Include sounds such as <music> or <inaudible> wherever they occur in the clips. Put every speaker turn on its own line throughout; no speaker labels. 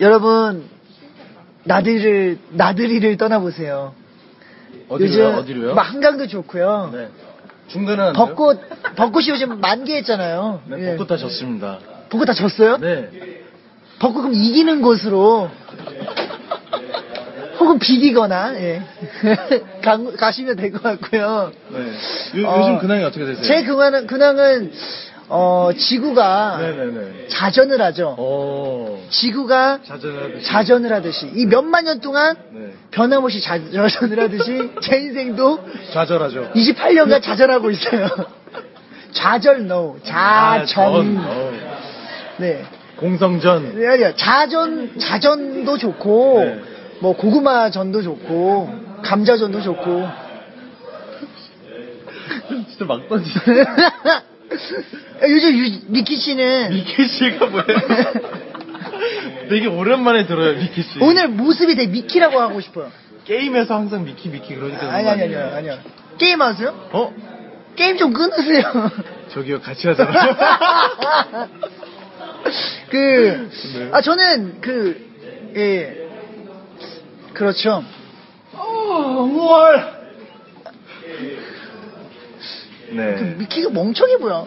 여러분 나들이를 나들이를 떠나보세요.
어디로요? 어디로요?
뭐 한강도 좋고요.
네. 중간은?
벚꽃 벚꽃이 요즘 만개했잖아요.
네,
예.
벚꽃 다 졌습니다.
벚꽃 다 졌어요?
네.
벚꽃 그럼 이기는 곳으로 혹은 비기거나 예. <laughs> 가, 가시면 될 것 같고요.
네. 요,
어,
요즘 근황이 어떻게 되세요?
제 근황은, 근황은 어, 지구가
네네네.
자전을 하죠.
어.
지구가
자전하듯이.
자전을 하듯이 이 몇만 년 동안
네.
변함없이 자, 자전을 하듯이 <laughs> 제 인생도
좌절하죠.
28년간 자전하고 있어요. <laughs> 좌절 no
아,
자전.
어.
네.
공성전.
네, 아니요. 자전 자전도 좋고
네.
뭐 고구마 전도 좋고 감자전도 좋고. <laughs>
진짜 막 던지네.
요즘 유, 미키 씨는
미키 씨가 뭐예요? <laughs> 되게 오랜만에 들어요, 미키 씨.
오늘 모습이 되게 미키라고 하고 싶어요.
게임에서 항상 미키 미키 그러니까.
아니 아니 아니요 아니요. 게임 하세요?
어?
게임 좀 끊으세요. <laughs>
저기요, 같이 하잖아요. <laughs>
그,
네.
아, 저는 그, 예, 그렇죠.
어, 뭘?
그
네.
미키가 멍청해 보여.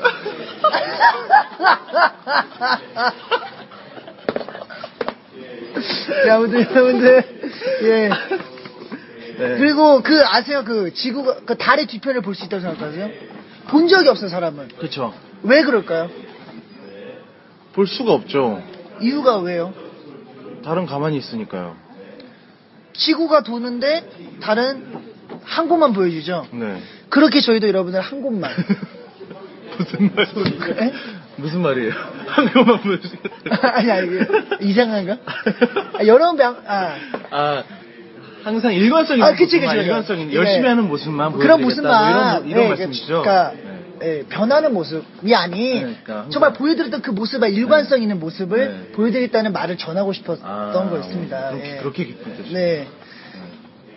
자, 아무튼 여러분들, 예.
네.
그리고 그 아세요? 그 지구가, 그 달의 뒤편을 볼 수 있다고 생각하세요? 본 적이 없어, 사람은.
그쵸.
왜 그럴까요?
볼 수가 없죠.
이유가 왜요?
다른 가만히 있으니까요.
지구가 도는데 달은 한 곳만 보여주죠?
네.
그렇게 저희도 여러분들 한 곳만. <laughs>
무슨 말이에요?
에?
무슨 말이에요? <laughs> 한 번만 보여주세요.
아니, 아니, 이상한가? 아, 여러 명, 아.
아, 항상 일관성 있는
아, 그치, 그치.
일관성 있는,
네.
열심히 하는 모습만
그런
보여드리겠다.
모습만.
뭐 이런, 이런
네,
말씀이시죠?
그러니까,
네.
예, 변하는 모습이 아닌,
네, 그러니까
정말 보여드렸던 그 모습의 일관성 있는 모습을
네.
보여드리겠다는 말을 전하고 싶었던
아,
거였습니다.
그렇게,
예.
그렇게 깊은 뜻이죠.
네.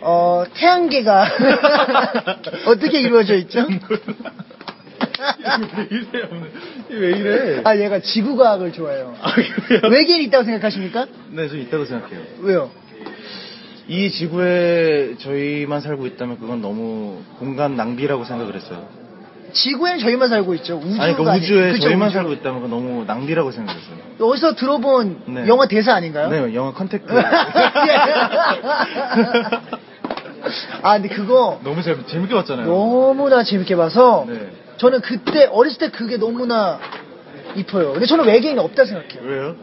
어, 태양계가 <laughs> <laughs> 어떻게 이루어져 있죠?
왜 이래, 오늘. 왜 이래?
아, 얘가 지구과학을 좋아해요.
아?
외계인 있다고 생각하십니까?
네, 저 있다고 생각해요.
왜요?
이 지구에 저희만 살고 있다면 그건 너무 공간 낭비라고 생각을 했어요.
지구에는 저희만 살고 있죠. 우주가
아니, 그 우주에
그쵸,
저희만
우주.
살고 있다면 그건 너무 낭비라고 생각했어요.
어디서 들어본
네.
영화 대사 아닌가요?
네, 영화 컨택트. <laughs> <laughs>
아, 근데 그거
너무 재밌, 재밌게 봤잖아요.
너무나 재밌게 봐서
네.
저는 그때 어렸을 때 그게 너무나 이뻐요. 근데 저는 외계인이 없다 생각해요.
왜요?